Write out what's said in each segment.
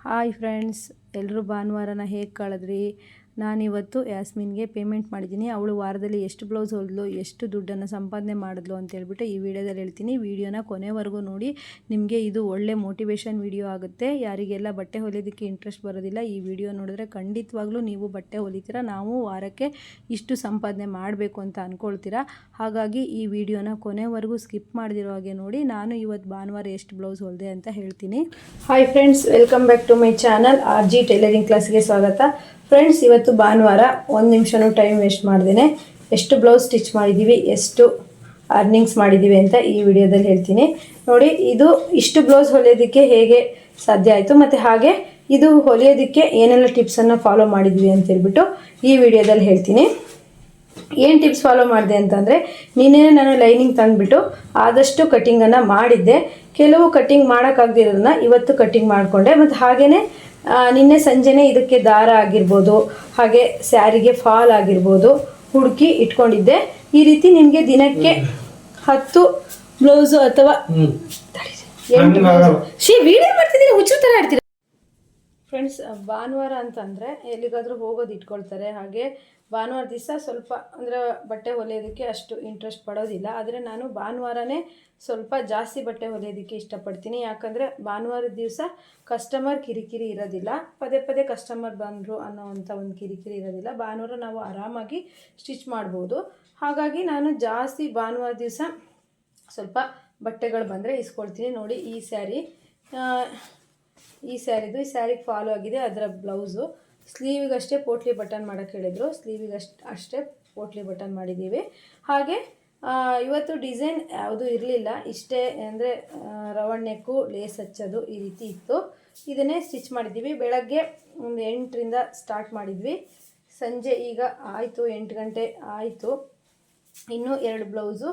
Hi friends ಎಲ್ಲರೂ ಭಾನುವಾರನ ಹೇಗೆ ಕಳೆದ್ರಿ? ನಾನಿವತ್ತು ಯಾಸ್ಮಿನ್ಗೆ ಪೇಮೆಂಟ್ ಮಾಡಿದ್ದೀನಿ. ಅವಳು ವಾರದಲ್ಲಿ ಎಷ್ಟು ಬ್ಲೌಸ್ ಹೊಲಿದ್ಲು, ಎಷ್ಟು ದುಡ್ಡನ್ನು ಸಂಪಾದನೆ ಮಾಡಿದ್ಲು ಅಂತ ಹೇಳ್ಬಿಟ್ಟು ಈ ವಿಡಿಯೋದಲ್ಲಿ ಹೇಳ್ತೀನಿ. ವಿಡಿಯೋನ ಕೊನೆವರೆಗೂ ನೋಡಿ. ನಿಮಗೆ ಇದು ಒಳ್ಳೆ ಮೋಟಿವೇಶನ್ ವಿಡಿಯೋ ಆಗುತ್ತೆ. ಯಾರಿಗೆಲ್ಲ ಬಟ್ಟೆ ಹೊಲಿಯೋದಕ್ಕೆ ಇಂಟ್ರೆಸ್ಟ್ ಬರೋದಿಲ್ಲ, ಈ ವಿಡಿಯೋ ನೋಡಿದ್ರೆ ಖಂಡಿತವಾಗ್ಲೂ ನೀವು ಬಟ್ಟೆ ಹೊಲಿತೀರ? ನಾವು ವಾರಕ್ಕೆ ಇಷ್ಟು ಸಂಪಾದನೆ ಮಾಡಬೇಕು ಅಂತ ಅಂದ್ಕೊಳ್ತೀರಾ ಹಾಗಾಗಿ ಈ ವಿಡಿಯೋನ ಕೊನೆವರೆಗೂ ಸ್ಕಿಪ್ ಮಾಡದಿರೋ ಹಾಗೆ ನೋಡಿ. ನಾನು ಇವತ್ತು ಭಾನುವಾರ ಎಷ್ಟು ಬ್ಲೌಸ್ ಹೊಲಿದೆ ಅಂತ ಹೇಳ್ತೀನಿ. Hi friends welcome back to my channel R G tailoring ಕ್ಲಾಸ್ಗೆ ಸ್ವಾಗತ. ಫ್ರೆಂಡ್ಸ್ ಇವತ್ತು ಭಾನುವಾರ ಒಂದು ನಿಮಿಷನೂ ಟೈಮ್ ವೇಸ್ಟ್ ಮಾಡ್ದೇನೆ. ಎಷ್ಟು ಬ್ಲೌಸ್ ಸ್ಟಿಚ್ ಮಾಡಿದ್ದೀವಿ ಎಷ್ಟು ಅರ್ನಿಂಗ್ಸ್ ಮಾಡಿದ್ದೀವಿ ಅಂತ ಈ ವಿಡಿಯೋದಲ್ಲಿ ಹೇಳ್ತೀನಿ. ನೋಡಿ, ಇದು ಇಷ್ಟು ಬ್ಲೌಸ್ ಹೊಲಿಯೋದಕ್ಕೆ ಹೇಗೆ ಸಾಧ್ಯ ಆಯಿತು, ಮತ್ತು ಹಾಗೆ ಇದು ಹೊಲಿಯೋದಕ್ಕೆ ಏನೆಲ್ಲ ಟಿಪ್ಸನ್ನು ಫಾಲೋ ಮಾಡಿದ್ವಿ ಅಂತ ಹೇಳ್ಬಿಟ್ಟು ಈ ವಿಡಿಯೋದಲ್ಲಿ ಹೇಳ್ತೀನಿ. ಏನು ಟಿಪ್ಸ್ ಫಾಲೋ ಮಾಡಿದೆ ಅಂತಂದರೆ, ನಿನ್ನೆ ನಾನು ಲೈನಿಂಗ್ ತಂದುಬಿಟ್ಟು ಆದಷ್ಟು ಕಟ್ಟಿಂಗನ್ನು ಮಾಡಿದ್ದೆ. ಕೆಲವು ಕಟ್ಟಿಂಗ್ ಮಾಡೋಕ್ಕಾಗದಿರೋದನ್ನ ಇವತ್ತು ಕಟ್ಟಿಂಗ್ ಮಾಡಿಕೊಂಡೆ, ಮತ್ತು ಹಾಗೆಯೇ ನಿನ್ನೆ ಸಂಜೆನೇ ಇದಕ್ಕೆ ದಾರ ಆಗಿರ್ಬೋದು ಹಾಗೆ ಸ್ಯಾರಿಗೆ ಫಾಲ್ ಆಗಿರ್ಬೋದು ಹುಡುಕಿ ಇಟ್ಕೊಂಡಿದ್ದೆ. ಈ ರೀತಿ ನಿಮಗೆ ದಿನಕ್ಕೆ ಹತ್ತು ಬ್ಲೌಸು ಅಥವಾ ಎಂಟು ಶಿ ವಿಡಿಯೋ ಮಾಡ್ತಿದ್ದೀನಿ ಹುಚ್ಚು ಥರ ಆಡ್ತೀರ? ಫ್ರೆಂಡ್ಸ್ ಭಾನುವಾರ ಅಂತಂದರೆ ಎಲ್ಲಿಗಾದರೂ ಹೋಗೋದು ಇಟ್ಕೊಳ್ತಾರೆ. ಹಾಗೆ ಭಾನುವಾರ ದಿವಸ ಸ್ವಲ್ಪ ಅಂದರೆ ಬಟ್ಟೆ ಹೊಲಿಯೋದಕ್ಕೆ ಅಷ್ಟು ಇಂಟ್ರೆಸ್ಟ್ ಪಡೋದಿಲ್ಲ. ಆದರೆ ನಾನು ಭಾನುವಾರನೇ ಸ್ವಲ್ಪ ಜಾಸ್ತಿ ಬಟ್ಟೆ ಹೊಲಿಯೋದಕ್ಕೆ ಇಷ್ಟಪಡ್ತೀನಿ. ಯಾಕಂದರೆ ಭಾನುವಾರದ ದಿವಸ ಕಸ್ಟಮರ್ ಕಿರಿಕಿರಿ ಇರೋದಿಲ್ಲ. ಪದೇ ಪದೇ ಕಸ್ಟಮರ್ ಬಂದರು ಅನ್ನೋವಂಥ ಒಂದು ಕಿರಿಕಿರಿ ಇರೋದಿಲ್ಲ. ಭಾನುವಾರ ನಾವು ಆರಾಮಾಗಿ ಸ್ಟಿಚ್ ಮಾಡ್ಬೋದು. ಹಾಗಾಗಿ ನಾನು ಜಾಸ್ತಿ ಭಾನುವಾರ ದಿವಸ ಸ್ವಲ್ಪ ಬಟ್ಟೆಗಳು ಬಂದರೆ ಇಸ್ಕೊಳ್ತೀನಿ. ನೋಡಿ ಈ ಸ್ಯಾರಿ ಈ ಸ್ಯಾರಿದು, ಈ ಸ್ಯಾರಿಗೆ ಫಾಲೋ ಆಗಿದೆ ಅದರ ಬ್ಲೌಸು ಸ್ಲೀವಿಗಷ್ಟೇ ಪೋಟ್ಲಿ ಬಟನ್ ಮಾಡೋಕ್ಕೆ ಹೇಳಿದರು. ಸ್ಲೀವಿಗಷ್ಟು, ಅಷ್ಟೇ ಪೋಟ್ಲಿ ಬಟನ್ ಮಾಡಿದ್ದೀವಿ. ಹಾಗೆ ಇವತ್ತು ಡಿಸೈನ್ ಯಾವುದೂ ಇರಲಿಲ್ಲ. ಇಷ್ಟೇ ಅಂದರೆ ರವಣ್ ನೆಕ್ಕು ಲೇಸ್ ಹಚ್ಚೋದು ಈ ರೀತಿ ಇತ್ತು. ಇದನ್ನೇ ಸ್ಟಿಚ್ ಮಾಡಿದ್ದೀವಿ. ಬೆಳಗ್ಗೆ ಒಂದು ಎಂಟರಿಂದ ಸ್ಟಾರ್ಟ್ ಮಾಡಿದ್ವಿ. ಸಂಜೆ ಈಗ ಆಯಿತು, ಎಂಟು ಗಂಟೆ ಆಯಿತು. ಇನ್ನೂ ಎರಡು ಬ್ಲೌಸು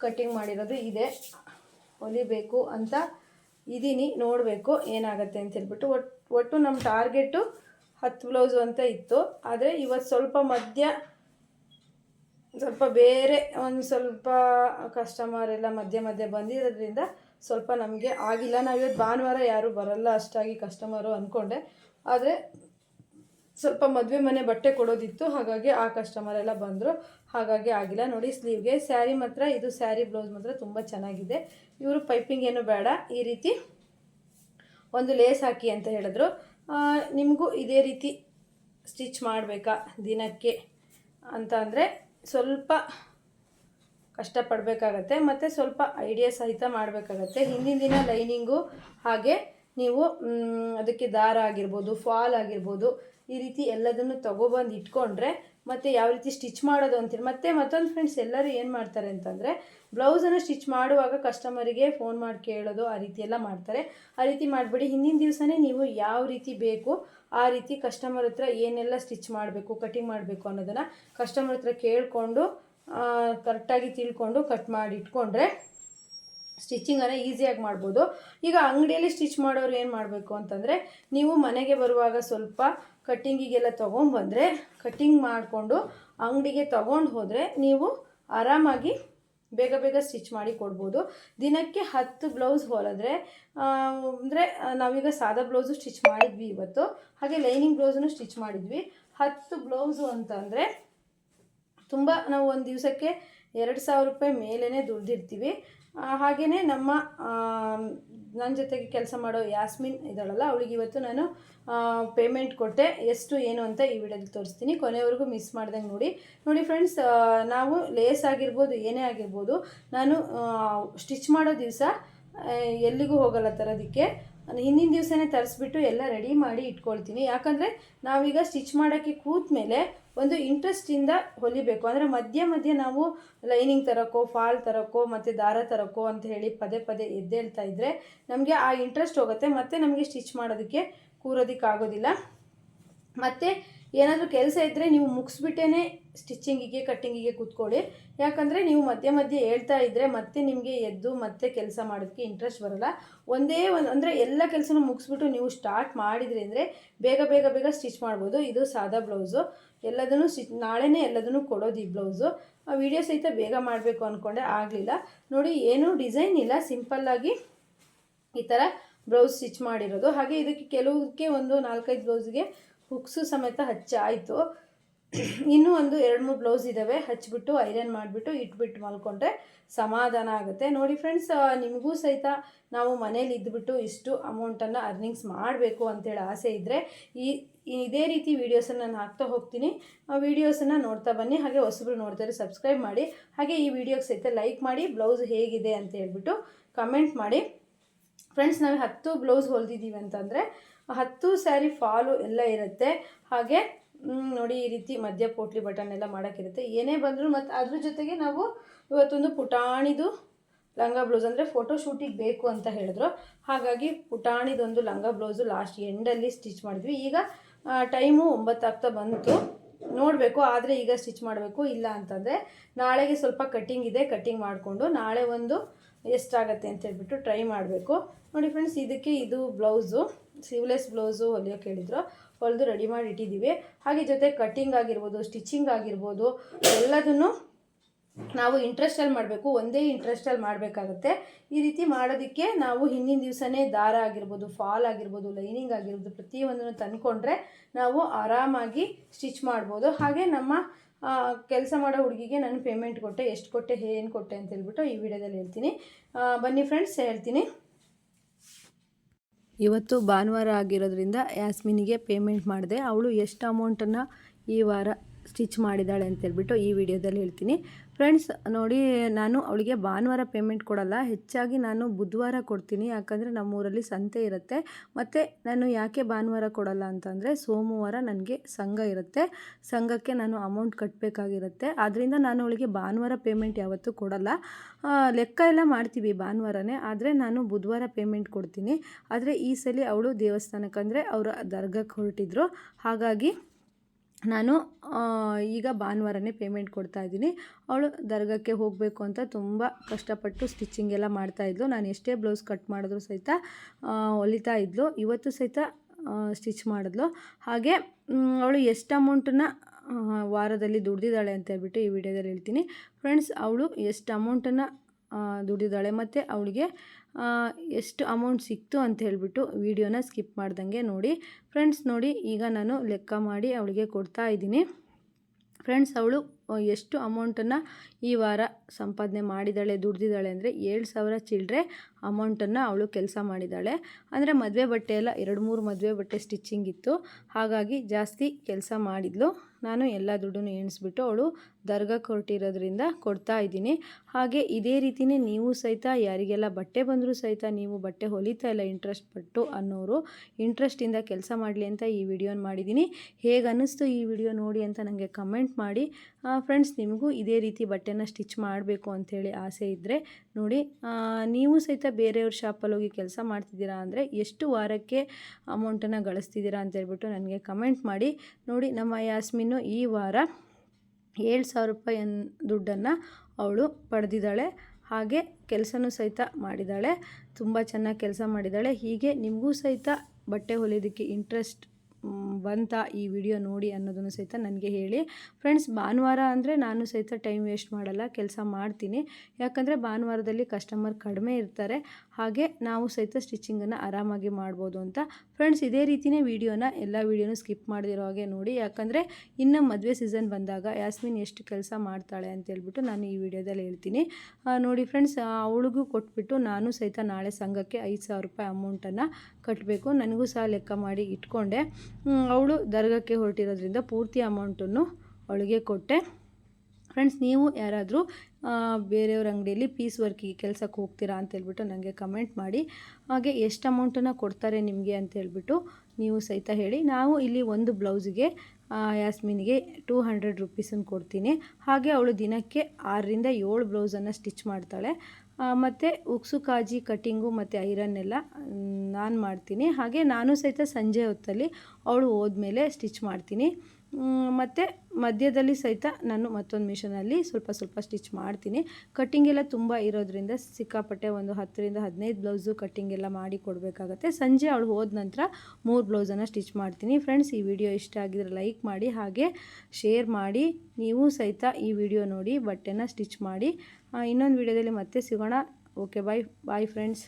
ಕಟ್ಟಿಂಗ್ ಮಾಡಿರೋದು ಇದೆ. ಹೊಲಿಬೇಕು ಅಂತ ಇದ್ದೀನಿ ನೋಡಬೇಕು ಏನಾಗುತ್ತೆ ಅಂತ ಹೇಳ್ಬಿಟ್ಟು. ಒಟ್ಟು ಒಟ್ಟು ನಮ್ಮ ಟಾರ್ಗೆಟು ಹತ್ತು ಬ್ಲೌಸು ಅಂತ ಇತ್ತು. ಆದರೆ ಇವತ್ತು ಸ್ವಲ್ಪ ಮಧ್ಯ, ಸ್ವಲ್ಪ ಬೇರೆ ಒಂದು ಸ್ವಲ್ಪ ಕಸ್ಟಮರ್ ಎಲ್ಲ ಮಧ್ಯೆ ಮಧ್ಯೆ ಬಂದಿರೋದ್ರಿಂದ ಸ್ವಲ್ಪ ನಮಗೆ ಆಗಿಲ್ಲ. ನಾವು ಇವತ್ತು ಭಾನುವಾರ ಯಾರೂ ಬರಲ್ಲ ಅಷ್ಟಾಗಿ ಕಸ್ಟಮರು ಅಂದ್ಕೊಂಡೆ ಆದರೆ ಸ್ವಲ್ಪ ಮದುವೆ ಮನೆ ಬಟ್ಟೆ ಕೊಡೋದಿತ್ತು. ಹಾಗಾಗಿ ಆ ಕಸ್ಟಮರ್ ಎಲ್ಲ ಬಂದರು. ಹಾಗಾಗಿ ಆಗಿಲ್ಲ. ನೋಡಿ, ಸ್ಲೀವ್ಗೆ ಸ್ಯಾರಿ ಮಾತ್ರ, ಇದು ಸ್ಯಾರಿ ಬ್ಲೌಸ್ ಮಾತ್ರ ತುಂಬ ಚೆನ್ನಾಗಿದೆ. ಇವರು ಪೈಪಿಂಗ್ ಏನು ಬೇಡ, ಈ ರೀತಿ ಒಂದು ಲೇಸ್ ಹಾಕಿ ಅಂತ ಹೇಳಿದ್ರು. ನಿಮಗೂ ಇದೇ ರೀತಿ ಸ್ಟಿಚ್ ಮಾಡಬೇಕಾ ದಿನಕ್ಕೆ ಅಂತ ಅಂದರೆ ಸ್ವಲ್ಪ ಕಷ್ಟಪಡಬೇಕಾಗತ್ತೆ, ಮತ್ತು ಸ್ವಲ್ಪ ಐಡಿಯಾ ಸಹಿತ ಮಾಡಬೇಕಾಗತ್ತೆ. ಹಿಂದಿನ ದಿನ ಲೈನಿಂಗು ಹಾಗೆ ನೀವು ಅದಕ್ಕೆ ದಾರ ಆಗಿರ್ಬೋದು, ಫಾಲ್ ಆಗಿರ್ಬೋದು, ಈ ರೀತಿ ಎಲ್ಲದನ್ನು ತಗೊಬಂದು ಇಟ್ಕೊಂಡ್ರೆ ಮತ್ತು ಯಾವ ರೀತಿ ಸ್ಟಿಚ್ ಮಾಡೋದು ಅಂತೀರಿ? ಮತ್ತು ಮತ್ತೊಂದು ಫ್ರೆಂಡ್ಸ್ ಎಲ್ಲರೂ ಏನು ಮಾಡ್ತಾರೆ ಅಂತಂದರೆ ಬ್ಲೌಸನ್ನು ಸ್ಟಿಚ್ ಮಾಡುವಾಗ ಕಸ್ಟಮರಿಗೆ ಫೋನ್ ಮಾಡಿ ಕೇಳೋದು, ಆ ರೀತಿ ಎಲ್ಲ ಮಾಡ್ತಾರೆ. ಆ ರೀತಿ ಮಾಡಿಬಿಡಿ, ಹಿಂದಿನ ದಿವಸನೇ ನೀವು ಯಾವ ರೀತಿ ಬೇಕು, ಆ ರೀತಿ ಕಸ್ಟಮರ್ ಹತ್ರ ಏನೆಲ್ಲ ಸ್ಟಿಚ್ ಮಾಡಬೇಕು ಕಟಿಂಗ್ ಮಾಡಬೇಕು ಅನ್ನೋದನ್ನು ಕಸ್ಟಮರ್ ಹತ್ರ ಕೇಳಿಕೊಂಡು ಕರೆಕ್ಟಾಗಿ ತಿಳ್ಕೊಂಡು ಕಟ್ ಮಾಡಿ ಇಟ್ಕೊಂಡ್ರೆ ಸ್ಟಿಚಿಂಗನ್ನು ಈಸಿಯಾಗಿ ಮಾಡ್ಬೋದು. ಈಗ ಅಂಗಡಿಯಲ್ಲಿ ಸ್ಟಿಚ್ ಮಾಡೋರು ಏನು ಮಾಡಬೇಕು ಅಂತಂದರೆ, ನೀವು ಮನೆಗೆ ಬರುವಾಗ ಸ್ವಲ್ಪ ಕಟ್ಟಿಂಗಿಗೆಲ್ಲ ತೊಗೊಂಬಂದರೆ ಕಟ್ಟಿಂಗ್ ಮಾಡಿಕೊಂಡು ಅಂಗಡಿಗೆ ತೊಗೊಂಡು ಹೋದರೆ ನೀವು ಆರಾಮಾಗಿ ಬೇಗ ಬೇಗ ಸ್ಟಿಚ್ ಮಾಡಿ ಕೊಡ್ಬೋದು. ದಿನಕ್ಕೆ ಹತ್ತು ಬ್ಲೌಸ್ ಹೊಲಿದ್ರೆ ಅಂದರೆ ನಾವೀಗ ಸಾದಾ ಬ್ಲೌಸು ಸ್ಟಿಚ್ ಮಾಡಿದ್ವಿ ಇವತ್ತು, ಹಾಗೆ ಲೈನಿಂಗ್ ಬ್ಲೌಸನ್ನು ಸ್ಟಿಚ್ ಮಾಡಿದ್ವಿ. ಹತ್ತು ಬ್ಲೌಸು ಅಂತಂದರೆ ತುಂಬ ನಾವು ಒಂದು ದಿವಸಕ್ಕೆ ಎರಡು ಸಾವಿರ ರೂಪಾಯಿ ಮೇಲೇ ದುಡ್ದಿರ್ತೀವಿ. ಹಾಗೆಯೇ ನಮ್ಮ ನನ್ನ ಜೊತೆಗೆ ಕೆಲಸ ಮಾಡೋ ಯಾಸ್ಮಿನ್ ಇದ್ದಾಳಲ್ಲ, ಅವಳಿಗೆ ಇವತ್ತು ನಾನು ಪೇಮೆಂಟ್ ಕೊಟ್ಟೆ. ಎಷ್ಟು, ಏನು ಅಂತ ಈ ವಿಡಿಯೋದಲ್ಲಿ ತೋರಿಸ್ತೀನಿ. ಕೊನೆವರೆಗೂ ಮಿಸ್ ಮಾಡ್ದಂಗೆ ನೋಡಿ. ನೋಡಿ ಫ್ರೆಂಡ್ಸ್ ನಾವು ಲೇಸ್ ಆಗಿರ್ಬೋದು, ಏನೇ ಆಗಿರ್ಬೋದು, ನಾನು ಸ್ಟಿಚ್ ಮಾಡೋ ದಿವಸ ಎಲ್ಲಿಗೂ ಹೋಗಲ್ಲ ತರೋದಕ್ಕೆ. ಹಿಂದಿನ ದಿವಸನೇ ತರಿಸ್ಬಿಟ್ಟು ಎಲ್ಲ ರೆಡಿ ಮಾಡಿ ಇಟ್ಕೊಳ್ತೀನಿ. ಯಾಕಂದರೆ ನಾವೀಗ ಸ್ಟಿಚ್ ಮಾಡೋಕ್ಕೆ ಕೂತ ಮೇಲೆ ಒಂದು ಇಂಟ್ರೆಸ್ಟಿಂದ ಹೊಲಿಬೇಕು. ಅಂದರೆ ಮಧ್ಯ ಮಧ್ಯೆ ನಾವು ಲೈನಿಂಗ್ ತರೋಕ್ಕೋ ಫಾಲ್ ತರೋಕ್ಕೋ, ಮತ್ತು ದಾರ ತರೋಕ್ಕೋ ಅಂತ ಹೇಳಿ ಪದೇ ಪದೇ ಎದ್ದೇಳ್ತಾ ಇದ್ದರೆ ನಮಗೆ ಆ ಇಂಟ್ರೆಸ್ಟ್ ಹೋಗುತ್ತೆ. ಮತ್ತು ನಮಗೆ ಸ್ಟಿಚ್ ಮಾಡೋದಕ್ಕೆ ಕೂರೋದಕ್ಕಾಗೋದಿಲ್ಲ. ಮತ್ತು ಏನಾದರೂ ಕೆಲಸ ಇದ್ದರೆ ನೀವು ಮುಗಿಸ್ಬಿಟ್ಟೇ ಸ್ಟಿಚ್ಚಿಂಗಿಗೆ, ಕಟ್ಟಿಂಗಿಗೆ ಕೂತ್ಕೊಳ್ಳಿ. ಯಾಕಂದರೆ ನೀವು ಮಧ್ಯೆ ಮಧ್ಯೆ ಹೇಳ್ತಾ ಇದ್ದರೆ ಮತ್ತೆ ನಿಮಗೆ ಎದ್ದು ಮತ್ತೆ ಕೆಲಸ ಮಾಡೋದಕ್ಕೆ ಇಂಟ್ರೆಸ್ಟ್ ಬರಲ್ಲ. ಒಂದೇ ಒಂದು, ಅಂದರೆ ಎಲ್ಲ ಕೆಲಸನೂ ಮುಗಿಸ್ಬಿಟ್ಟು ನೀವು ಸ್ಟಾರ್ಟ್ ಮಾಡಿದ್ರಿ ಅಂದರೆ ಬೇಗ ಬೇಗ ಬೇಗ ಸ್ಟಿಚ್ ಮಾಡ್ಬೋದು. ಇದು ಸಾದಾ ಬ್ಲೌಸು. ಎಲ್ಲದನ್ನು ಸ್ಟಿಚ್, ನಾಳೆನೇ ಎಲ್ಲದನ್ನು ಕೊಡೋದು ಈ ಬ್ಲೌಸು. ಆ ವಿಡಿಯೋ ಸಹಿತ ಬೇಗ ಮಾಡಬೇಕು ಅಂದ್ಕೊಂಡೆ ಆಗಲಿಲ್ಲ. ನೋಡಿ, ಏನೂ ಡಿಸೈನ್ ಇಲ್ಲ. ಸಿಂಪಲ್ಲಾಗಿ ಈ ಥರ ಬ್ಲೌಸ್ ಸ್ಟಿಚ್ ಮಾಡಿರೋದು. ಹಾಗೆ ಇದಕ್ಕೆ ಕೆಲವಕ್ಕೆ ಒಂದು ನಾಲ್ಕೈದು ಬ್ಲೌಸ್ಗೆ ಹುಕ್ಸು ಸಮೇತ ಹಚ್ಚಾಯಿತು. ಇನ್ನೂ ಒಂದು ಎರಡು ಮೂರು ಬ್ಲೌಸ್ ಇದ್ದಾವೆ ಹಚ್ಚಿಬಿಟ್ಟು ಐರನ್ ಮಾಡಿಬಿಟ್ಟು ಇಟ್ಬಿಟ್ಟು ಮಲ್ಕೊಂಡ್ರೆ ಸಮಾಧಾನ ಆಗುತ್ತೆ. ನೋಡಿ ಫ್ರೆಂಡ್ಸ್ ನಿಮಗೂ ಸಹಿತ ನಾವು ಮನೇಲಿ ಇದ್ದುಬಿಟ್ಟು ಇಷ್ಟು ಅಮೌಂಟನ್ನು ಅರ್ನಿಂಗ್ಸ್ ಮಾಡಬೇಕು ಅಂತೇಳಿ ಆಸೆ ಇದ್ದರೆ ಈ ಇದೇ ರೀತಿ ವೀಡಿಯೋಸನ್ನು ನಾನು ಹಾಕ್ತಾ ಹೋಗ್ತೀನಿ. ಆ ವೀಡಿಯೋಸನ್ನು ನೋಡ್ತಾ ಬನ್ನಿ. ಹಾಗೆ ಹೊಸಬ್ರು ನೋಡ್ತಾರೆ ಸಬ್ಸ್ಕ್ರೈಬ್ ಮಾಡಿ. ಹಾಗೆ ಈ ವಿಡಿಯೋಗೆ ಸಹಿತ ಲೈಕ್ ಮಾಡಿ. ಬ್ಲೌಸ್ ಹೇಗಿದೆ ಅಂತ ಹೇಳ್ಬಿಟ್ಟು ಕಮೆಂಟ್ ಮಾಡಿ. ಫ್ರೆಂಡ್ಸ್ ನಾವು ಹತ್ತು ಬ್ಲೌಸ್ ಹೊಲ್ದಿದ್ದೀವಿ ಅಂತಂದರೆ ಹತ್ತು ಸ್ಯಾರಿ ಫಾಲು ಎಲ್ಲ ಇರುತ್ತೆ. ಹಾಗೆ ನೋಡಿ ಈ ರೀತಿ ಮಧ್ಯ ಪೋಟ್ಲಿ ಬಟನ್ ಎಲ್ಲ ಮಾಡೋಕ್ಕಿರುತ್ತೆ. ಏನೇ ಬಂದರೂ ಮತ್ತು ಅದ್ರ ಜೊತೆಗೆ ನಾವು ಇವತ್ತೊಂದು ಪುಟಾಣಿದು ಲಂಗ ಬ್ಲೌಸ್ ಅಂದರೆ ಫೋಟೋ ಶೂಟಿಗೆ ಬೇಕು ಅಂತ ಹೇಳಿದ್ರು. ಹಾಗಾಗಿ ಪುಟಾಣಿದೊಂದು ಲಂಗ ಬ್ಲೌಸು ಲಾಸ್ಟ್ ಎಂಡಲ್ಲಿ ಸ್ಟಿಚ್ ಮಾಡಿದ್ವಿ. ಈಗ ಟೈಮು ಒಂಬತ್ತಾಗ್ತಾ ಬಂತು. ನೋಡಬೇಕು, ಆದರೆ ಈಗ ಸ್ಟಿಚ್ ಮಾಡಬೇಕು, ಇಲ್ಲ ಅಂತಂದರೆ ನಾಳೆಗೆ ಸ್ವಲ್ಪ ಕಟ್ಟಿಂಗ್ ಇದೆ ಕಟ್ಟಿಂಗ್ ಮಾಡಿಕೊಂಡು ನಾಳೆ ಒಂದು ಎಷ್ಟಾಗತ್ತೆ ಅಂತ ಹೇಳ್ಬಿಟ್ಟು ಟ್ರೈ ಮಾಡಬೇಕು. ನೋಡಿ ಫ್ರೆಂಡ್ಸ್ ಇದಕ್ಕೆ ಇದು ಬ್ಲೌಸು ಸಿವ್ಲೆಸ್ ಬ್ಲೌಸು ಹೊಲಿಯೋಕೆ ಹೇಳಿದ್ರು. ಹೊಲಿದು ರೆಡಿ ಮಾಡಿ ಇಟ್ಟಿದ್ದೀವಿ ಹಾಗೆ ಜೊತೆ ಕಟ್ಟಿಂಗ್ ಆಗಿರ್ಬೋದು ಸ್ಟಿಚಿಂಗ್ ಆಗಿರ್ಬೋದು, ಎಲ್ಲದನ್ನು ನಾವು ಇಂಟ್ರೆಸ್ಟಲ್ಲಿ ಮಾಡಬೇಕು, ಒಂದೇ ಇಂಟ್ರೆಸ್ಟಲ್ಲಿ ಮಾಡಬೇಕಾಗುತ್ತೆ. ಈ ರೀತಿ ಮಾಡೋದಕ್ಕೆ ನಾವು ಹಿಂದಿನ ದಿವಸನೇ ದಾರ ಆಗಿರ್ಬೋದು, ಫಾಲ್ ಆಗಿರ್ಬೋದು, ಲೈನಿಂಗ್ ಆಗಿರ್ಬೋದು, ಪ್ರತಿಯೊಂದನ್ನು ತಂದ್ಕೊಂಡ್ರೆ ನಾವು ಆರಾಮಾಗಿ ಸ್ಟಿಚ್ ಮಾಡ್ಬೋದು. ಹಾಗೆ ನಮ್ಮ ಕೆಲಸ ಮಾಡೋ ಹುಡುಗಿಗೆ ನಾನು ಪೇಮೆಂಟ್ ಕೊಟ್ಟೆ, ಎಷ್ಟು ಕೊಟ್ಟೆ, ಏನು ಕೊಟ್ಟೆ ಅಂತ ಹೇಳ್ಬಿಟ್ಟು ಈ ವಿಡಿಯೋದಲ್ಲಿ ಹೇಳ್ತೀನಿ. ಬನ್ನಿ ಫ್ರೆಂಡ್ಸ್ ಹೇಳ್ತೀನಿ. ಇವತ್ತು ಭಾನುವಾರ ಆಗಿರೋದ್ರಿಂದ ಯಾಸ್ಮಿನಿಗೆ ಪೇಮೆಂಟ್ ಮಾಡಿದೆ. ಅವಳು ಎಷ್ಟು ಅಮೌಂಟನ್ನು ಈ ವಾರ ಸ್ಟಿಚ್ ಮಾಡಿದ್ದಾಳೆ ಅಂತ ಹೇಳ್ಬಿಟ್ಟು ಈ ವಿಡಿಯೋದಲ್ಲಿ ಹೇಳ್ತೀನಿ. ಫ್ರೆಂಡ್ಸ್, ನೋಡಿ, ನಾನು ಅವಳಿಗೆ ಭಾನುವಾರ ಪೇಮೆಂಟ್ ಕೊಡಲ್ಲ. ಹೆಚ್ಚಾಗಿ ನಾನು ಬುಧವಾರ ಕೊಡ್ತೀನಿ. ಯಾಕಂದರೆ ನಮ್ಮೂರಲ್ಲಿ ಸಂತೆ ಇರುತ್ತೆ. ಮತ್ತು ನಾನು ಯಾಕೆ ಭಾನುವಾರ ಕೊಡಲ್ಲ ಅಂತಂದರೆ ಸೋಮವಾರ ನನಗೆ ಸಂಘ ಇರುತ್ತೆ. ಸಂಘಕ್ಕೆ ನಾನು ಅಮೌಂಟ್ ಕಟ್ಟಬೇಕಾಗಿರುತ್ತೆ ಆದ್ದರಿಂದ ನಾನು ಅವಳಿಗೆ ಭಾನುವಾರ ಪೇಮೆಂಟ್ ಯಾವತ್ತೂ ಕೊಡಲ್ಲ. ಲೆಕ್ಕ ಎಲ್ಲ ಮಾಡ್ತೀವಿ ಭಾನುವಾರನೇ. ಆದರೆ ನಾನು ಬುಧವಾರ ಪೇಮೆಂಟ್ ಕೊಡ್ತೀನಿ. ಆದರೆ ಈ ಸಲ ಅವಳು ದೇವಸ್ಥಾನಕ್ಕೆ ಅಂದರೆ ಅವರು ದರ್ಗಕ್ಕೆ ಹೊರಟಿದ್ರು. ಹಾಗಾಗಿ ನಾನು ಈಗ ಭಾನುವಾರನೇ ಪೇಮೆಂಟ್ ಕೊಡ್ತಾ ಇದ್ದೀನಿ. ಅವಳು ದರ್ಗಕ್ಕೆ ಹೋಗಬೇಕು ಅಂತ ತುಂಬ ಕಷ್ಟಪಟ್ಟು ಸ್ಟಿಚಿಂಗ್ ಎಲ್ಲ ಮಾಡ್ತಾಯಿದ್ಲು ನಾನು ಎಷ್ಟೇ ಬ್ಲೌಸ್ ಕಟ್ ಮಾಡಿದ್ರು ಸಹಿತ ಹೊಲಿತಾ ಇದ್ಲು. ಇವತ್ತು ಸಹಿತ ಸ್ಟಿಚ್ ಮಾಡಿದ್ಲು. ಹಾಗೆ ಅವಳು ಎಷ್ಟು ಅಮೌಂಟನ್ನ ವಾರದಲ್ಲಿ ದುಡ್ದಿದ್ದಾಳೆ ಅಂತ ಹೇಳ್ಬಿಟ್ಟು ಈ ವಿಡಿಯೋದಲ್ಲಿ ಹೇಳ್ತೀನಿ. ಫ್ರೆಂಡ್ಸ್ ಅವಳು ಎಷ್ಟು ಅಮೌಂಟನ್ನು ದುಡಿದಾಳೆ ಮತ್ತು ಅವಳಿಗೆ ಎಷ್ಟು ಅಮೌಂಟ್ ಸಿಕ್ತು ಅಂತ ಹೇಳಿಬಿಟ್ಟು ವಿಡಿಯೋನ ಸ್ಕಿಪ್ ಮಾಡ್ದಂಗೆ ನೋಡಿ. ಫ್ರೆಂಡ್ಸ್ ನೋಡಿ, ಈಗ ನಾನು ಲೆಕ್ಕ ಮಾಡಿ ಅವಳಿಗೆ ಕೊಡ್ತಾ ಇದ್ದೀನಿ. ಫ್ರೆಂಡ್ಸ್ ಅವಳು ಎಷ್ಟು ಅಮೌಂಟನ್ನು ಈ ವಾರ ಸಂಪಾದನೆ ಮಾಡಿದ್ದಾಳೆ, ದುಡ್ದಿದ್ದಾಳೆ ಅಂದರೆ ಏಳು ಸಾವಿರ ಚಿಲ್ಲರೆ ಅಮೌಂಟನ್ನು ಅವಳು ಕೆಲಸ ಮಾಡಿದ್ದಾಳೆ. ಅಂದರೆ ಮದುವೆ ಬಟ್ಟೆ ಎಲ್ಲ, ಎರಡು ಮೂರು ಮದುವೆ ಬಟ್ಟೆ ಸ್ಟಿಚ್ಚಿಂಗ್ ಇತ್ತು. ಹಾಗಾಗಿ ಜಾಸ್ತಿ ಕೆಲಸ ಮಾಡಿದ್ಲು. ನಾನು ಎಲ್ಲ ದುಡ್ಡನ್ನು ಎಣಿಸ್ಬಿಟ್ಟು ಅವಳು ದರ್ಗಕ್ಕೆ ಹೊರಟಿರೋದ್ರಿಂದ ಕೊಡ್ತಾ ಇದ್ದೀನಿ. ಹಾಗೆ ಇದೇ ರೀತಿಯೇ ನೀವು ಸಹಿತ, ಯಾರಿಗೆಲ್ಲ ಬಟ್ಟೆ ಬಂದರೂ ಸಹಿತ ನೀವು ಬಟ್ಟೆ ಹೊಲಿತಾ ಇಲ್ಲ ಇಂಟ್ರೆಸ್ಟ್ ಪಟ್ಟು ಅನ್ನೋರು ಇಂಟ್ರೆಸ್ಟಿಂದ ಕೆಲಸ ಮಾಡಲಿ ಅಂತ ಈ ವಿಡಿಯೋನ ಮಾಡಿದ್ದೀನಿ. ಹೇಗೆ ಅನ್ನಿಸ್ತು ಈ ವಿಡಿಯೋ ನೋಡಿ ಅಂತ ನನಗೆ ಕಮೆಂಟ್ ಮಾಡಿ. ಫ್ರೆಂಡ್ಸ್ ನಿಮಗೂ ಇದೇ ರೀತಿ ಬಟ್ಟೆನ ಸ್ಟಿಚ್ ಮಾಡಬೇಕು ಅಂಥೇಳಿ ಆಸೆ ಇದ್ದರೆ ನೋಡಿ ನೀವು ಸಹಿತ ಬೇರೆಯವ್ರ ಶಾಪಲ್ಲಿ ಹೋಗಿ ಕೆಲಸ ಮಾಡ್ತಿದ್ದೀರಾ ಅಂದರೆ ಎಷ್ಟು ವಾರಕ್ಕೆ ಅಮೌಂಟನ್ನು ಗಳಿಸ್ತಿದ್ದೀರಾ ಅಂತ ಹೇಳ್ಬಿಟ್ಟು ನನಗೆ ಕಮೆಂಟ್ ಮಾಡಿ. ನೋಡಿ, ನಮ್ಮ ಯಾಸ್ಮಿನ್ನು ಈ ವಾರ ಏಳು ಸಾವಿರ ರೂಪಾಯಿ ದುಡ್ಡನ್ನು ಅವಳು ಪಡೆದಿದ್ದಾಳೆ. ಹಾಗೆ ಕೆಲಸನೂ ಸಹಿತ ಮಾಡಿದ್ದಾಳೆ. ತುಂಬ ಚೆನ್ನಾಗಿ ಕೆಲಸ ಮಾಡಿದ್ದಾಳೆ. ಹೀಗೆ ನಿಮಗೂ ಸಹಿತ ಬಟ್ಟೆ ಹೊಲಿಯೋದಕ್ಕೆ ಇಂಟ್ರೆಸ್ಟ್ ಬಂತ ಈ ವಿಡಿಯೋ ನೋಡಿ ಅನ್ನೋದನ್ನು ಸಹಿತ ನನಗೆ ಹೇಳಿ. ಫ್ರೆಂಡ್ಸ್ ಭಾನುವಾರ ಅಂದರೆ ನಾನು ಸಹಿತ ಟೈಮ್ ವೇಸ್ಟ್ ಮಾಡಲ್ಲ, ಕೆಲಸ ಮಾಡ್ತೀನಿ. ಯಾಕಂದರೆ ಭಾನುವಾರದಲ್ಲಿ ಕಸ್ಟಮರ್ ಕಡಿಮೆ ಇರ್ತಾರೆ. ಹಾಗೆ ನಾವು ಸಹಿತ ಸ್ಟಿಚಿಂಗನ್ನು ಆರಾಮಾಗಿ ಮಾಡ್ಬೋದು ಅಂತ. ಫ್ರೆಂಡ್ಸ್ ಇದೇ ರೀತಿಯೇ ವಿಡಿಯೋನ ಎಲ್ಲ ವಿಡಿಯೋನು ಸ್ಕಿಪ್ ಮಾಡಿದಿರೋ ಹಾಗೆ ನೋಡಿ. ಯಾಕಂದರೆ ಇನ್ನು ಮದುವೆ ಸೀಸನ್ ಬಂದಾಗ ಯಾಸ್ಮಿನ್ ಎಷ್ಟು ಕೆಲಸ ಮಾಡ್ತಾಳೆ ಅಂತ ಹೇಳ್ಬಿಟ್ಟು ನಾನು ಈ ವಿಡಿಯೋದಲ್ಲಿ ಹೇಳ್ತೀನಿ. ನೋಡಿ ಫ್ರೆಂಡ್ಸ್ ಅವಳಿಗೂ ಕೊಟ್ಬಿಟ್ಟು ನಾನು ಸಹಿತ ನಾಳೆ ಸಂಘಕ್ಕೆ ಐದು ಸಾವಿರ ರೂಪಾಯಿ ಅಮೌಂಟನ್ನು ಕಟ್ಟಬೇಕು ನನಗೂ ಸಹ ಲೆಕ್ಕ ಮಾಡಿ ಇಟ್ಕೊಂಡೆ. ಅವಳು ದರ್ಗಕ್ಕೆ ಹೊರಟಿರೋದ್ರಿಂದ ಪೂರ್ತಿ ಅಮೌಂಟನ್ನು ಅವಳಿಗೆ ಕೊಟ್ಟೆ. ಫ್ರೆಂಡ್ಸ್, ನೀವು ಯಾರಾದರೂ ಬೇರೆಯವ್ರ ಅಂಗಡಿಯಲ್ಲಿ ಪೀಸ್ ವರ್ಕಿಗೆ ಕೆಲಸಕ್ಕೆ ಹೋಗ್ತೀರಾ ಅಂತ ಹೇಳ್ಬಿಟ್ಟು ನನಗೆ ಕಮೆಂಟ್ ಮಾಡಿ. ಹಾಗೆ ಎಷ್ಟು ಅಮೌಂಟನ್ನು ಕೊಡ್ತಾರೆ ನಿಮಗೆ ಅಂತ ಹೇಳ್ಬಿಟ್ಟು ನೀವು ಸಹಿತ ಹೇಳಿ. ನಾವು ಇಲ್ಲಿ ಒಂದು ಬ್ಲೌಸಿಗೆ ಯಾಸ್ಮಿನಿಗೆ ಟೂ ಹಂಡ್ರೆಡ್ ರುಪೀಸನ್ನು ಕೊಡ್ತೀನಿ. ಹಾಗೆ ಅವಳು ದಿನಕ್ಕೆ ಆರರಿಂದ ಏಳು ಬ್ಲೌಸನ್ನು ಸ್ಟಿಚ್ ಮಾಡ್ತಾಳೆ. ಮತ್ತು ಉಕ್ಸು ಕಾಜಿ ಕಟ್ಟಿಂಗು ಮತ್ತು ಐರನ್ ಎಲ್ಲ ನಾನು ಮಾಡ್ತೀನಿ. ಹಾಗೆ ನಾನು ಸಹಿತ ಸಂಜೆ ಹೊತ್ತಲ್ಲಿ ಅವಳು ಹೋದ್ಮೇಲೆ ಸ್ಟಿಚ್ ಮಾಡ್ತೀನಿ. ಮತ್ತು ಮಧ್ಯದಲ್ಲಿ ಸಹಿತ ನಾನು ಮತ್ತೊಂದು ಮಿಷನಲ್ಲಿ ಸ್ವಲ್ಪ ಸ್ವಲ್ಪ ಸ್ಟಿಚ್ ಮಾಡ್ತೀನಿ. ಕಟ್ಟಿಂಗ್ ಎಲ್ಲ ತುಂಬ ಇರೋದ್ರಿಂದ ಸಿಕ್ಕಾಪಟ್ಟೆ ಒಂದು ಹತ್ತರಿಂದ ಹದಿನೈದು ಬ್ಲೌಸು ಕಟ್ಟಿಂಗ್ ಎಲ್ಲ ಮಾಡಿ ಕೊಡಬೇಕಾಗತ್ತೆ. ಸಂಜೆ ಅವಳು ಹೋದ ನಂತರ ಮೂರು ಬ್ಲೌಸನ್ನು ಸ್ಟಿಚ್ ಮಾಡ್ತೀನಿ. ಫ್ರೆಂಡ್ಸ್, ಈ ವಿಡಿಯೋ ಇಷ್ಟ ಆಗಿದ್ರೆ ಲೈಕ್ ಮಾಡಿ, ಹಾಗೆ ಶೇರ್ ಮಾಡಿ. ನೀವು ಸಹಿತ ಈ ವಿಡಿಯೋ ನೋಡಿ ಬಟ್ಟೆನ ಸ್ಟಿಚ್ ಮಾಡಿ. ಇನ್ನೊಂದು ವಿಡಿಯೋದಲ್ಲಿ ಮತ್ತೆ ಸಿಗೋಣ. Okay bye bye friends.